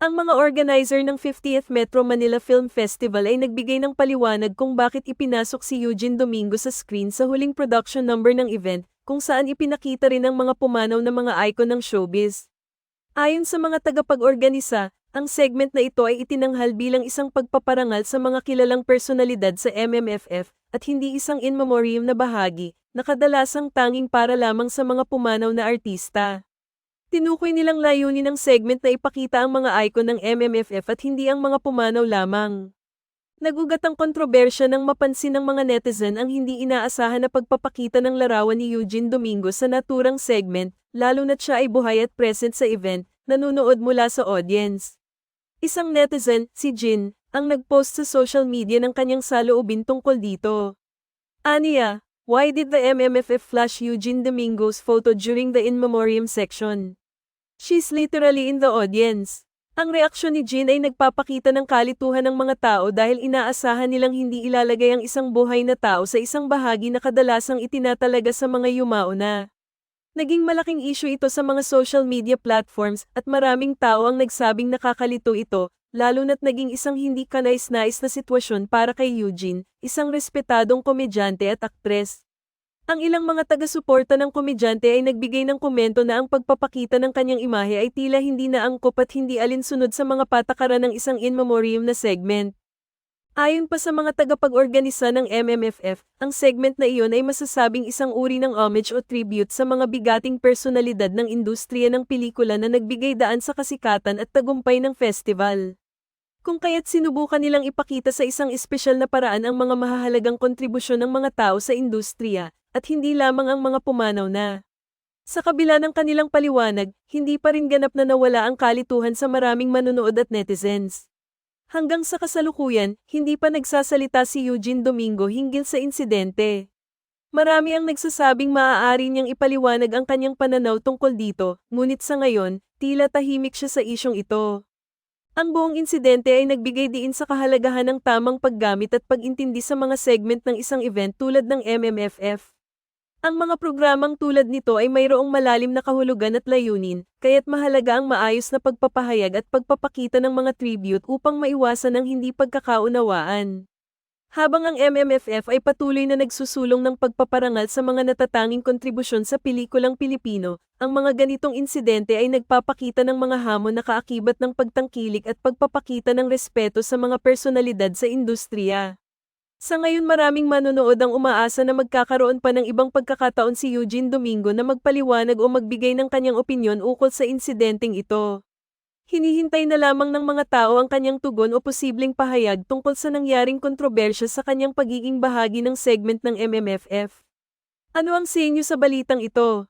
Ang mga organizer ng 50th Metro Manila Film Festival ay nagbigay ng paliwanag kung bakit ipinasok si Eugene Domingo sa screen sa huling production number ng event, kung saan ipinakita rin ang mga pumanaw na mga icon ng showbiz. Ayon sa mga tagapag-organisa, ang segment na ito ay itinanghal bilang isang pagpaparangal sa mga kilalang personalidad sa MMFF at hindi isang in memoriam na bahagi, na kadalasang tanging para lamang sa mga pumanaw na artista. Tinukoy nilang layunin ng segment na ipakita ang mga icon ng MMFF at hindi ang mga pumanaw lamang. Nagugat ang kontrobersya nang mapansin ng mga netizen ang hindi inaasahan na pagpapakita ng larawan ni Eugene Domingo sa naturang segment, lalo na siya ay buhay at present sa event, nanunood mula sa audience. Isang netizen, si Jin, ang nagpost sa social media ng kanyang saloobin tungkol dito. Aniya, why did the MMFF flash Eugene Domingo's photo during the in memoriam section? She's literally in the audience. Ang reaksyon ni Jin ay nagpapakita ng kalituhan ng mga tao dahil inaasahan nilang hindi ilalagay ang isang buhay na tao sa isang bahagi na kadalasang itinatalaga sa mga yumao na. Naging malaking issue ito sa mga social media platforms at maraming tao ang nagsabing nakakalito ito, lalo na't naging isang hindi kanais-nais na sitwasyon para kay Eugene, isang respetadong komedyante at aktres. Ang ilang mga taga-suporta ng komedyante ay nagbigay ng komento na ang pagpapakita ng kanyang imahe ay tila hindi na angkop at hindi alinsunod sa mga patakaran ng isang in memoriam na segment. Ayon pa sa mga tagapag-organisa ng MMFF, ang segment na iyon ay masasabing isang uri ng homage o tribute sa mga bigating personalidad ng industriya ng pelikula na nagbigay daan sa kasikatan at tagumpay ng festival. Kung kaya't sinubukan nilang ipakita sa isang espesyal na paraan ang mga mahahalagang kontribusyon ng mga tao sa industriya, at hindi lamang ang mga pumanaw na. Sa kabila ng kanilang paliwanag, hindi pa rin ganap na nawala ang kalituhan sa maraming manonood at netizens. Hanggang sa kasalukuyan, hindi pa nagsasalita si Eugene Domingo hinggil sa insidente. Marami ang nagsasabing maaari niyang ipaliwanag ang kanyang pananaw tungkol dito, ngunit sa ngayon, tila tahimik siya sa isyong ito. Ang buong insidente ay nagbigay diin sa kahalagahan ng tamang paggamit at pag-intindi sa mga segment ng isang event tulad ng MMFF. Ang mga programang tulad nito ay mayroong malalim na kahulugan at layunin, kaya't mahalaga ang maayos na pagpapahayag at pagpapakita ng mga tribute upang maiwasan ang hindi pagkakaunawaan. Habang ang MMFF ay patuloy na nagsusulong ng pagpaparangal sa mga natatanging kontribusyon sa pelikulang Pilipino, ang mga ganitong insidente ay nagpapakita ng mga hamon na kaakibat ng pagtangkilik at pagpapakita ng respeto sa mga personalidad sa industriya. Sa ngayon maraming manonood ang umaasa na magkakaroon pa ng ibang pagkakataon si Eugene Domingo na magpaliwanag o magbigay ng kanyang opinyon ukol sa insidenteng ito. Hinihintay na lamang ng mga tao ang kanyang tugon o posibleng pahayag tungkol sa nangyaring kontrobersya sa kanyang pagiging bahagi ng segment ng MMFF. Ano ang senyo sa balitang ito?